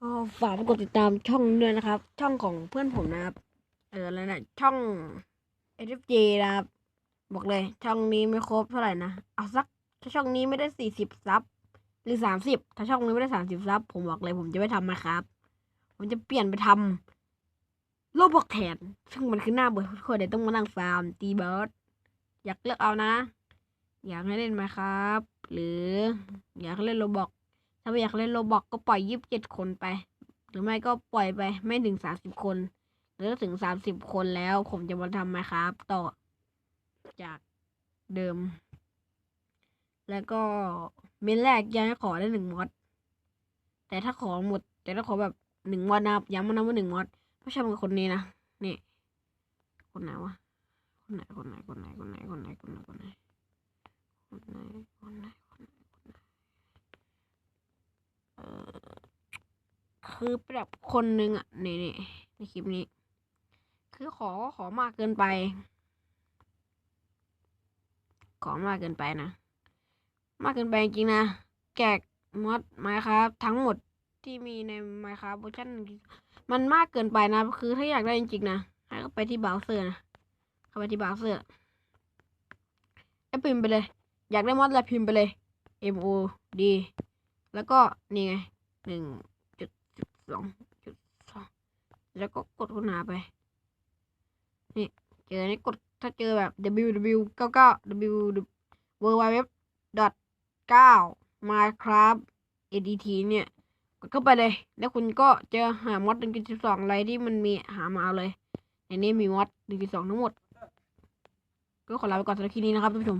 ก็ฝากกดติดตามช่องด้วยนะครับ ช่องของเพื่อนผมนะครับ เออแล้วนะช่อง SFJ นะครับ บอกเลย ช่องนี้ไม่ครบเท่าไหร่นะ เอาสักถ้าช่องนี้ไม่ได้สี่สิบซับหรือสามสิบถ้าช่องนี้ไม่ได้สามสิบซับผมบอกเลย ผมจะไม่ทำนะครับ ผมจะเปลี่ยนไปทำโลบอกแทนซึ่งมันคือหน้าเบื่อทุกคนเดี๋ยวต้องมานั่งฟาร์มตีเบิร์ดอยากเลือกเอานะ อยากให้เล่นไหมครับ หรืออยากเล่นโรบอก ถ้าไม่อยากเล่นโรบอกก็ปล่อยยี่สิบเจ็ดคนไป หรือไม่ก็ปล่อยไปไม่ถึงสามสิบคน หรือถึงสามสิบคนแล้ว ผมจะมาทำไหมครับ ต่อจากเดิม แล้วก็เมนแรกยังขอได้หนึ่งมอดแต่ถ้าขอหมด แต่ถ้าขอแบบหนึ่งมอดนะครับย้ำมานะว่าหนึ่งมอดไม่ใช่เป็นคนนี้นะนี่คนไหนวะคนไหนคนไหนคนไหนคนไหนคนไหนคนไหนคนไหนคนไหนคนไหน เออ คือแบบคนหนึ่งอะนี่นี่ในคลิปนี้ คือขอก็ขอมากเกินไป ขอมากเกินไปนะ มากเกินไปจริงนะ แจกมอดไมครับทั้งหมดที่มีในไมครับเวอร์ชันมันมากเกินไปนะ คือถ้าอยากได้จริงๆนะให้เข้าไปที่เบราว์เซอร์นะเข้าไปที่เบราว์เซอร์แล้วพิมพ์ไปเลย อยากได้มอดอะไรพิมพ์ไปเลย M O D แล้วก็นี่ไงหนึ่ง สองจุดสองแล้วก็กดค้นหาไป นี่เจอนี่กดถ้าเจอแบบ www เก้าเก้า w w w ดอทเก้า minecraft edt เนี่ย กดเข้าไปเลย แล้วคุณก็เจอหามอดหนึ่งจุดสองอะไรที่มันมีหามาเอาเลยในนี้มีมอดหนึ่งจุดสองทั้งหมด ก็ขอลาไปก่อนสำหรับคลิปนี้นะครับท่านผู้ชม